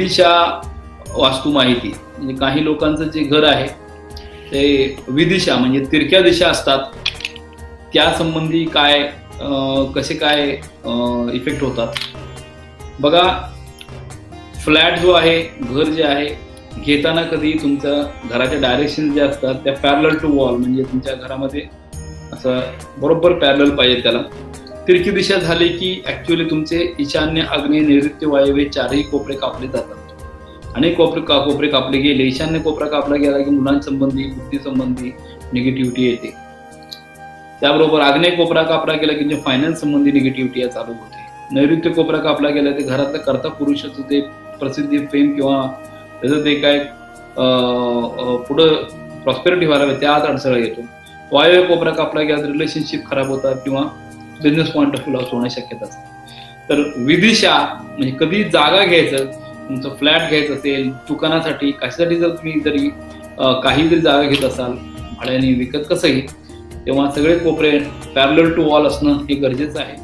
विदिशा वास्तू माहिती म्हणजे काही लोकांचं जे घर आहे ते विदिशा म्हणजे तिरक्या दिशा असतात. त्या संबंधी काय कसे काय इफेक्ट होतात. बघा फ्लॅट जो आहे घर जे आहे घेताना कधी तुमचं घराच्या डायरेक्शन जे असतात त्या पॅरल टू वॉल म्हणजे तुमच्या घरामध्ये असं बरोबर पॅरल पाहिजे त्याला. तिरकी दिशा झाली की ऍक्च्युअली तुमचे ईशान्य आग्नेय नैऋत्य वायव्य चारही कोपरे कापले जातात. अनेक कोपरे का कोपरे कापले गेले. ईशान्य कोपरा कापला गेला की मुलांसंबंधी बुद्धीसंबंधी निगेटिव्हिटी येते. त्याबरोबर आग्नेय कोपरा कापला गेला की जे फायनान्स संबंधी निगेटिव्हिटी चालू होते. नैऋत्य कोपरा कापला गेला ते घरातलं करता पुरुषाचं ते प्रसिद्धी फेम किंवा त्याचं ते काय पुढं प्रॉस्पेरिटी व्हायला त्यात अडसळा येतो. वायव्य कोपरा कापला गेला तर रिलेशनशिप खराब होतात किंवा business point of view loss होण्याची शक्यता असते. तर विदिशा म्हणजे कधी जागा घ्यायचं तुमचं फ्लॅट घ्यायचं असेल दुकानासाठी कशासाठी जर तुम्ही जरी काही जरी जागा घेत असाल भाड्याने विकत कसंही तेव्हा सगळे कोपरे पॅरल टू वॉल असणं हे गरजेचं आहे.